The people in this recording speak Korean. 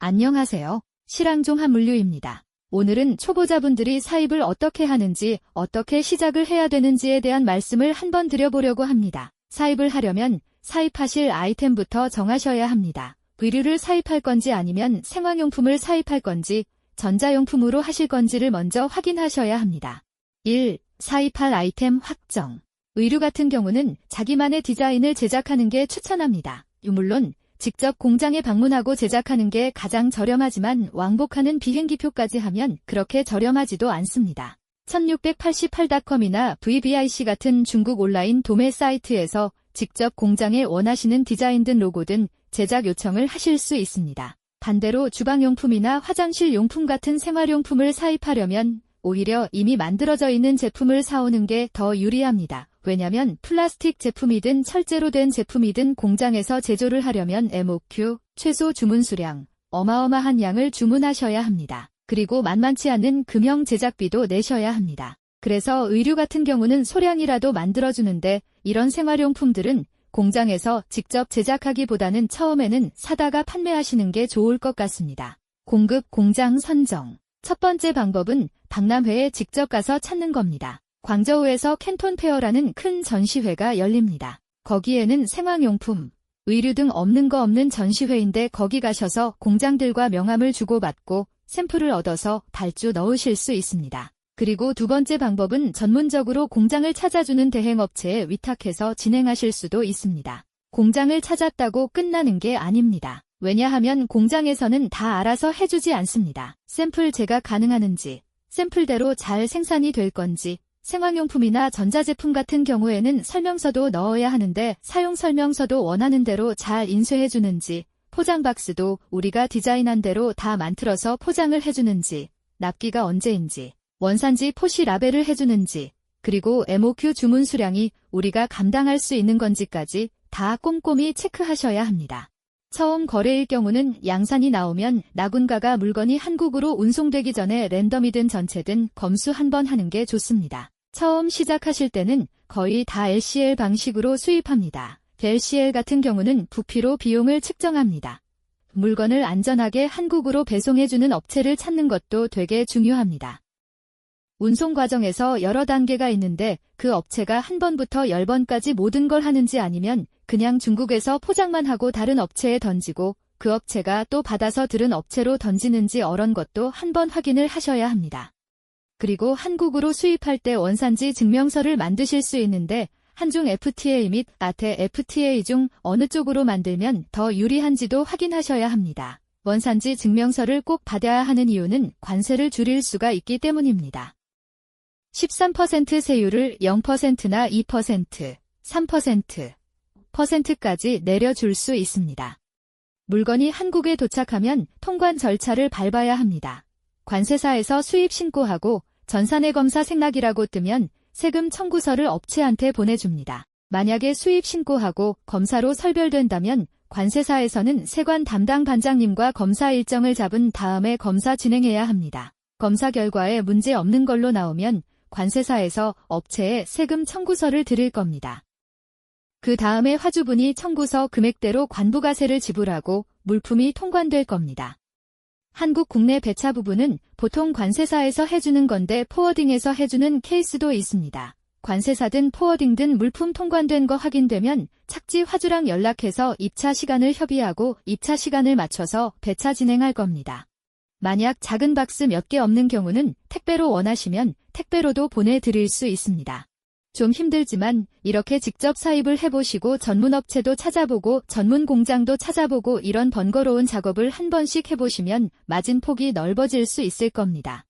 안녕하세요. 실황종 한물류입니다. 오늘은 초보자분들이 사입을 어떻게 하는지, 어떻게 시작을 해야 되는지에 대한 말씀을 한번 드려보려고 합니다. 사입을 하려면 사입하실 아이템부터 정하셔야 합니다. 의류를 사입할 건지 아니면 생활용품을 사입할 건지, 전자용품으로 하실 건지를 먼저 확인하셔야 합니다. 1. 사입할 아이템 확정. 의류 같은 경우는 자기만의 디자인을 제작하는 게 추천합니다. 물론 직접 공장에 방문하고 제작하는 게 가장 저렴하지만 왕복하는 비행기표까지 하면 그렇게 저렴하지도 않습니다. 1688.com이나 VBIC 같은 중국 온라인 도매 사이트에서 직접 공장에 원하시는 디자인 든 로고 든 제작 요청을 하실 수 있습니다. 반대로 주방용품이나 화장실 용품 같은 생활용품을 사입하려면 오히려 이미 만들어져 있는 제품을 사오는 게 더 유리합니다. 왜냐면 플라스틱 제품이든 철제로 된 제품이든 공장에서 제조를 하려면 MOQ, 최소 주문 수량, 어마어마한 양을 주문하셔야 합니다. 그리고 만만치 않은 금형 제작비도 내셔야 합니다. 그래서 의류 같은 경우는 소량이라도 만들어주는데 이런 생활용품들은 공장에서 직접 제작하기보다는 처음에는 사다가 판매하시는 게 좋을 것 같습니다. 공급 공장 선정. 첫 번째 방법은 박람회에 직접 가서 찾는 겁니다. 광저우에서 캔톤 페어라는 큰 전시회가 열립니다. 거기에는 생활용품, 의류 등 없는 거 없는 전시회인데 거기 가셔서 공장들과 명함을 주고받고 샘플을 얻어서 발주 넣으실 수 있습니다. 그리고 두 번째 방법은 전문적으로 공장을 찾아주는 대행업체에 위탁해서 진행하실 수도 있습니다. 공장을 찾았다고 끝나는 게 아닙니다. 왜냐하면 공장에서는 다 알아서 해주지 않습니다. 샘플 제가 가능하는지, 샘플대로 잘 생산이 될 건지, 생활용품이나 전자제품 같은 경우에는 설명서도 넣어야 하는데 사용 설명서도 원하는 대로 잘 인쇄해주는지, 포장 박스도 우리가 디자인한 대로 다 만들어서 포장을 해주는지, 납기가 언제인지, 원산지 포시 라벨을 해주는지, 그리고 MOQ 주문 수량이 우리가 감당할 수 있는 건지까지 다 꼼꼼히 체크하셔야 합니다. 처음 거래일 경우는 양산이 나오면 나군가가 물건이 한국으로 운송되기 전에 랜덤이든 전체든 검수 한 번 하는 게 좋습니다. 처음 시작하실 때는 거의 다 LCL 방식으로 수입합니다. LCL 같은 경우는 부피로 비용을 측정합니다. 물건을 안전하게 한국으로 배송해주는 업체를 찾는 것도 되게 중요합니다. 운송 과정에서 여러 단계가 있는데 그 업체가 한 번부터 열 번까지 모든 걸 하는지 아니면 그냥 중국에서 포장만 하고 다른 업체에 던지고 그 업체가 또 받아서 들은 업체로 던지는지 어런 것도 한 번 확인을 하셔야 합니다. 그리고 한국으로 수입할 때 원산지 증명서를 만드실 수 있는데 한중 FTA 및 아태 FTA 중 어느 쪽으로 만들면 더 유리한지도 확인하셔야 합니다. 원산지 증명서를 꼭 받아야 하는 이유는 관세를 줄일 수가 있기 때문입니다. 13% 세율을 0%나 2%, 3%, 퍼센트까지 내려줄 수 있습니다. 물건이 한국에 도착하면 통관 절차를 밟아야 합니다. 관세사에서 수입 신고하고 전산의 검사 생략이라고 뜨면 세금 청구서를 업체한테 보내줍니다. 만약에 수입 신고하고 검사로 설별된다면 관세사에서는 세관 담당 반장님과 검사 일정을 잡은 다음에 검사 진행해야 합니다. 검사 결과에 문제 없는 걸로 나오면 관세사에서 업체에 세금 청구서를 드릴 겁니다. 그 다음에 화주분이 청구서 금액대로 관부가세를 지불하고 물품이 통관될 겁니다. 한국 국내 배차 부분은 보통 관세사에서 해주는 건데 포워딩에서 해주는 케이스도 있습니다. 관세사든 포워딩든 물품 통관된 거 확인되면 착지 화주랑 연락해서 입차 시간을 협의하고 입차 시간을 맞춰서 배차 진행할 겁니다. 만약 작은 박스 몇 개 없는 경우는 택배로 원하시면 택배로도 보내드릴 수 있습니다. 좀 힘들지만 이렇게 직접 사입을 해보시고 전문업체도 찾아보고 전문 공장도 찾아보고 이런 번거로운 작업을 한 번씩 해보시면 맞은 폭이 넓어질 수 있을 겁니다.